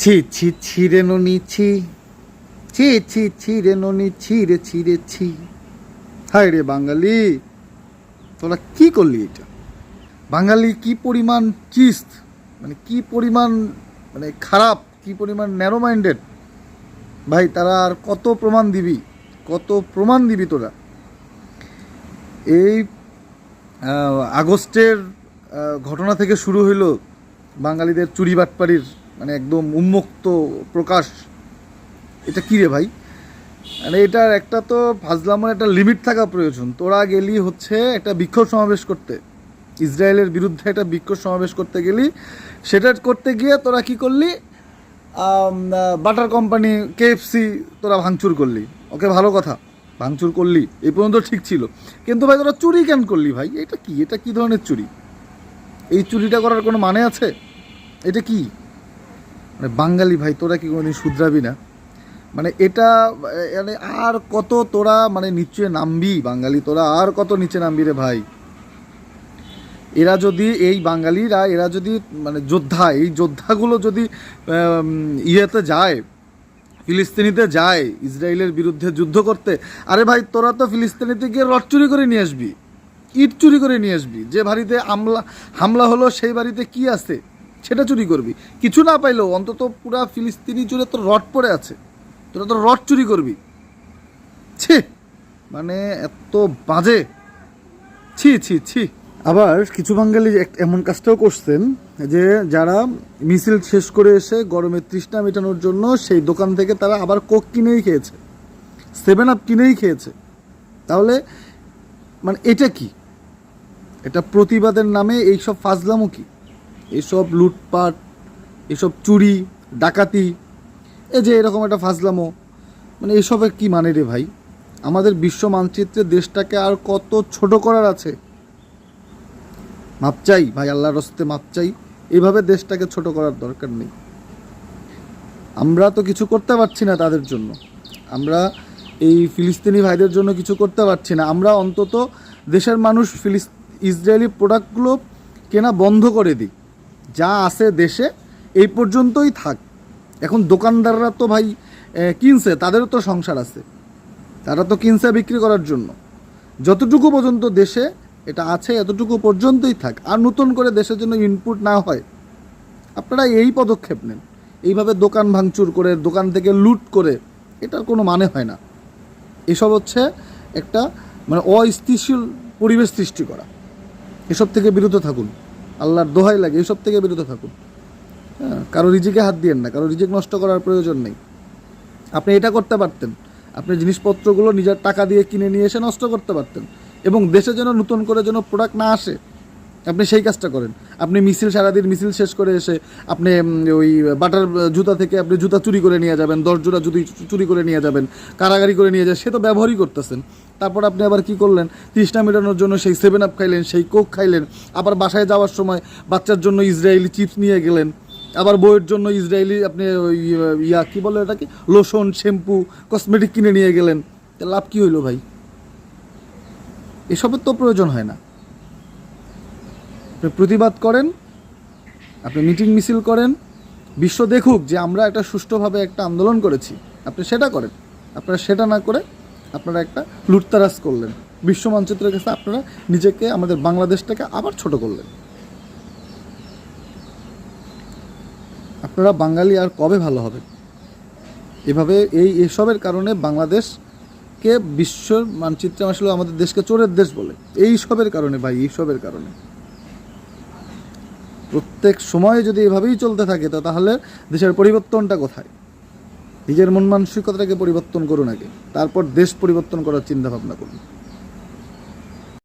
ছি ছি ছিরে ননি, ছি। ছি ছি ছিরে ননি ছিরে ছিরে ছি হায় রে বাঙালি, তোরা কি করলি এটা? বাঙালি কি পরিমাণ চিস্ত মানে কি পরিমাণ মানে খারাপ, কি পরিমাণ ন্যারো মাইন্ডেড ভাই, তারা আর কত প্রমাণ দিবি? কত প্রমাণ দিবি তোরা? এই আগস্টের ঘটনা থেকে শুরু হইল বাঙালিদের চুরি বাটপাড়ির মানে একদম উন্মুক্ত প্রকাশ। এটা কী রে ভাই? মানে এটার একটা তো ফাজলামের একটা লিমিট থাকা প্রয়োজন। তোরা গেলি হচ্ছে একটা বিক্ষোভ সমাবেশ করতে। ইসরায়েলের বিরুদ্ধে একটা বিক্ষোভ সমাবেশ করতে গেলি। সেটা করতে গিয়ে তোরা কি করলি? বাটার কোম্পানি কেএফসি তোরা ভাঙচুর করলি। ওকে, ভালো কথা। ভাঙচুর করলি। এই পর্যন্ত ঠিক ছিল। কিন্তু ভাই তোরা চুরি কেন করলি ভাই? এটা কি? এটা কি ধরনের চুরি? এই চুরিটা করার কোনো মানে আছে? এটা কি? মানে বাঙালি ভাই, তোরা কি কোনোদিন শুধরাবি না? মানে এটা মানে আর কত তোরা মানে নিচে নামবি বাঙালি, তোরা আর কত নিচে নামবি রে ভাই? এরা যদি এই বাঙালিরা, এরা যদি মানে যোদ্ধা, এই যোদ্ধাগুলো যদি ইয়েতে যায়, ফিলিস্তিনিতে যায়, ইসরায়েলের বিরুদ্ধে যুদ্ধ করতে, আরে ভাই, তোরা তো ফিলিস্তিনিতে গিয়ে রড চুরি করে নিয়ে আসবি, ইট চুরি করে নিয়ে আসবি, যে বাড়িতে আমলা, হামলা হলো সেই বাড়িতে কি আছে? সেটা চুরি করবি। কিছু না পাইলেও অন্তত পুরা ফিলিস্তিনি জুড়ে তোর রড পড়ে আছে। তোরা তো রড চুরি করবি। ছি মানে এত বাজে। ছি ছি ছি। আবার কিছু বাঙালি এমন কাজটাও করছেন যে যারা মিছিল শেষ করে এসে গরমের তৃষ্ণা মেটানোর জন্য সেই দোকান থেকে তারা আবার কোক কিনেই খেয়েছে। সেভেন আপ কিনেই খেয়েছে। তাহলে মানে এটা কি? এটা প্রতিবাদের নামে এইসব ফাজলামও কি? এইসব লুটপাট, এসব চুরি, ডাকাতি, এই যে এরকম একটা ফাজলামো মানে এসবের কি মানে রে ভাই? আমাদের বিশ্ব মানচিত্রে দেশটাকে আর কত ছোট করার আছে? মাপ চাই ভাই, আল্লাহর রস্তে মাপ চাই। এইভাবে দেশটাকে ছোট করার দরকার নেই। আমরা তো কিছু করতে পারছি না তাদের জন্য। আমরা এই ফিলিস্তিনি ভাইদের জন্য কিছু করতে পারছি না। আমরা অন্তত দেশের মানুষ ফিলিস ইসরায়েলি প্রোডাক্টগুলো কেনা বন্ধ করে দিই। যা আছে দেশে, এই পর্যন্তই থাক। এখন দোকানদাররা তো ভাই কিনছে, তাদেরও তো সংসার আছে। তারা তো কিনছে বিক্রি করার জন্য। যতটুকু পর্যন্ত দেশে এটা আছে, এতটুকু পর্যন্তই থাক। আর নতুন করে দেশের জন্য ইনপুট না হয়, আপনারা এই পদক্ষেপ নেন। এইভাবে দোকান ভাঙচুর করে, দোকান থেকে লুট করে, এটার কোনো মানে হয় না। এসব হচ্ছে একটা মানে অস্থিতিশীল পরিবেশ সৃষ্টি করা। এসব থেকে বিরত থাকুন। আল্লাহর দোহাই লাগে এইসব থেকে বিরত থাকুন। হ্যাঁ কারও রিজিকে হাত দিয়েন না, কারও রিজিক নষ্ট করার প্রয়োজন নেই। আপনি এটা করতে পারতেন। আপনি জিনিসপত্রগুলো নিজের টাকা দিয়ে কিনে নিয়ে এসে নষ্ট করতে পারতেন। এবং দেশে যেন নতুন করে যেন প্রোডাক্ট না আসে আপনি সেই কাজটা করেন। আপনি মিছিল সারাদিন মিছিল শেষ করে এসে আপনি ওই বাটার জুতা থেকে আপনি জুতা চুরি করে নিয়ে যাবেন, দশ জোড়া জুতি চুরি করে নিয়ে যাবেন, কারাগারি করে নিয়ে যাবেন, সে তো ব্যবহারই করতেছেন। তারপর আপনি আবার কি করলেন? তৃষ্ণা মেটানোর জন্য সেই সেভেন আপ খাইলেন, সেই কোক খাইলেন, আবার বাসায় যাওয়ার সময় বাচ্চার জন্য ইসরায়েলি চিপস নিয়ে গেলেন, আবার বইয়ের জন্য ইসরায়েলি আপনি ওই ইয়া, কি বলে এটাকে লোশন শ্যাম্পু কসমেটিক কিনে নিয়ে গেলেন। লাভ কি হইল ভাই? এসবের তো প্রয়োজন হয় না। আপনি প্রতিবাদ করেন, আপনি মিটিং মিছিল করেন, বিশ্ব দেখুক যে আমরা একটা সুষ্ঠুভাবে একটা আন্দোলন করেছি, আপনি সেটা করেন। আপনারা সেটা না করে আপনারা একটা লুটতারাজ করলেন। বিশ্ব মানচিত্রের কাছে আপনারা নিজেকে, আমাদের বাংলাদেশটাকে আবার ছোট করলেন। আপনারা বাঙালি আর কবে ভালো হবে এভাবে এই এসবের কারণে বাংলাদেশকে বিশ্বর মানচিত্রে আসলে আমাদের দেশকে চোরের দেশ বলে। এই সবের কারণে ভাই, এই সবের কারণে। প্রত্যেক সময় যদি এভাবেই চলতে থাকে, তো তাহলে দেশের পরিবর্তনটা কোথায়? নিজের মন মানসিকতাটাকে পরিবর্তন করুন আগে। তারপর দেশ পরিবর্তন করার চিন্তাভাবনা করুন।